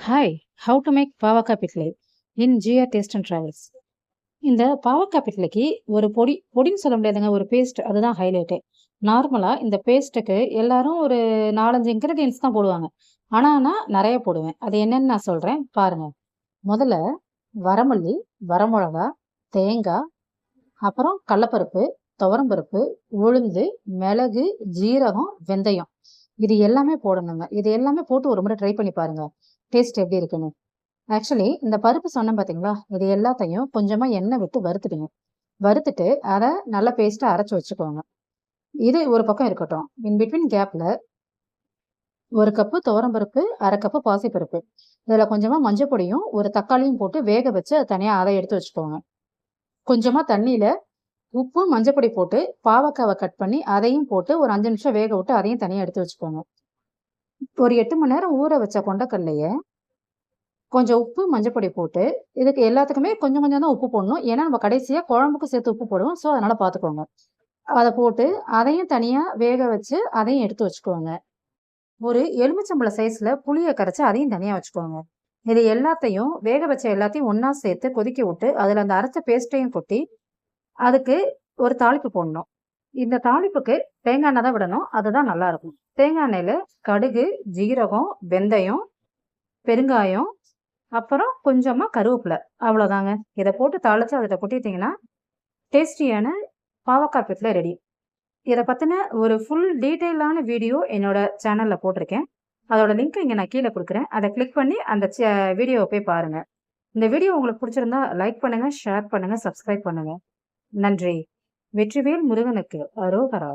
Hi how to make pavakkai pitlai in GR taste and travels இந்த பாவக்காய் பிட்லைக்கு ஒரு பொடி பொடின்னு சொல்ல முடியாதுங்க ஒரு பேஸ்ட் அதுதான் ஹைலைட்டு நார்மலாக இந்த பேஸ்ட்டுக்கு எல்லாரும் ஒரு நாலஞ்சு இன்க்ரீடியன்ஸ் தான் போடுவாங்க. ஆனால் நான் நிறைய போடுவேன். அது என்னன்னு நான் சொல்கிறேன் பாருங்கள் முதல்ல வரமல்லி வரமிளகா தேங்காய் அப்புறம் கடலப்பருப்பு துவரம்பருப்பு உளுந்து மிளகு ஜீரகம் வெந்தயம். இது எல்லாமே போடணுங்க. இது எல்லாமே போட்டு ஒரு முறை ட்ரை பண்ணி பாருங்க. டேஸ்ட் எப்படி இருக்குன்னு. ஆக்சுவலி இந்த பருப்பு சொன்னேன் பார்த்தீங்களா இது எல்லாத்தையும் கொஞ்சமாக எண்ணெய் விட்டு வறுத்துடுங்க. வறுத்துட்டு அதை நல்லா பேஸ்ட்டாக அரைச்சி வச்சுக்கோங்க. இது ஒரு பக்கம் இருக்கட்டும். இன் பிட்வீன் கேப்பில் ஒரு கப்பு துவரம்பருப்பு அரை கப்பு பாசிப்பருப்பு. இதில் கொஞ்சமாக மஞ்சள் பொடியும் ஒரு தக்காளியும் போட்டு வேக வச்சு அதை தனியாக அதை எடுத்து வச்சுக்கோங்க. கொஞ்சமாக தண்ணியில் உப்பு மஞ்சப்பொடி போட்டு பாவக்காவை கட் பண்ணி அதையும் போட்டு ஒரு அஞ்சு நிமிஷம் வேக விட்டு அதையும் தனியாக எடுத்து வச்சுக்கோங்க. ஒரு எட்டு மணி நேரம் ஊற வச்ச கொண்டக்கல்லைய கொஞ்சம் உப்பு மஞ்சப்பொடி போட்டு இதுக்கு எல்லாத்துக்குமே கொஞ்சம் கொஞ்சம் தான் உப்பு போடணும். ஏன்னா நம்ம கடைசியாக குழம்புக்கு சேர்த்து உப்பு போடுவோம். ஸோ அதனால் பார்த்துக்கோங்க அதை போட்டு அதையும் தனியாக வேக வச்சு அதையும் எடுத்து வச்சுக்கோங்க. ஒரு எலுமிச்சம்பழ சைஸில் புளியை கரைச்சி அதையும் தனியாக வச்சுக்கோங்க. இது எல்லாத்தையும் வேக வச்ச எல்லாத்தையும் ஒன்றா சேர்த்து கொதிக்க விட்டு அதில் அந்த அரைச்ச பேஸ்ட்டையும் கொட்டி அதுக்கு ஒரு தாளிப்பு போடணும். இந்த தாளிப்புக்கு தேங்காய் எண்ணெய் தான் விடணும். அதுதான் நல்லாயிருக்கும். தேங்காய் எண்ணெயில் கடுகு ஜீரகம் வெந்தயம் பெருங்காயம் அப்புறம் கொஞ்சமாக கருவேப்பிலை. அவ்வளோதாங்க. இதை போட்டு தாளித்து அதில் கொட்டிட்டிங்கன்னா டேஸ்டியான பாவக்காய் பிட்டில் ரெடி. இதை பற்றின ஒரு ஃபுல் டீட்டெயிலான வீடியோ என்னோட சேனலில் போட்டிருக்கேன். அதோட லிங்க் இங்கே நான் கீழே கொடுக்குறேன். அதை கிளிக் பண்ணி அந்த வீடியோவை போய் பாருங்கள் இந்த வீடியோ உங்களுக்கு பிடிச்சிருந்தா லைக் பண்ணுங்கள் ஷேர் பண்ணுங்கள் சப்ஸ்கிரைப் பண்ணுங்கள் நன்றி. வெற்றிவேல் முருகனுக்கு அரோகரா.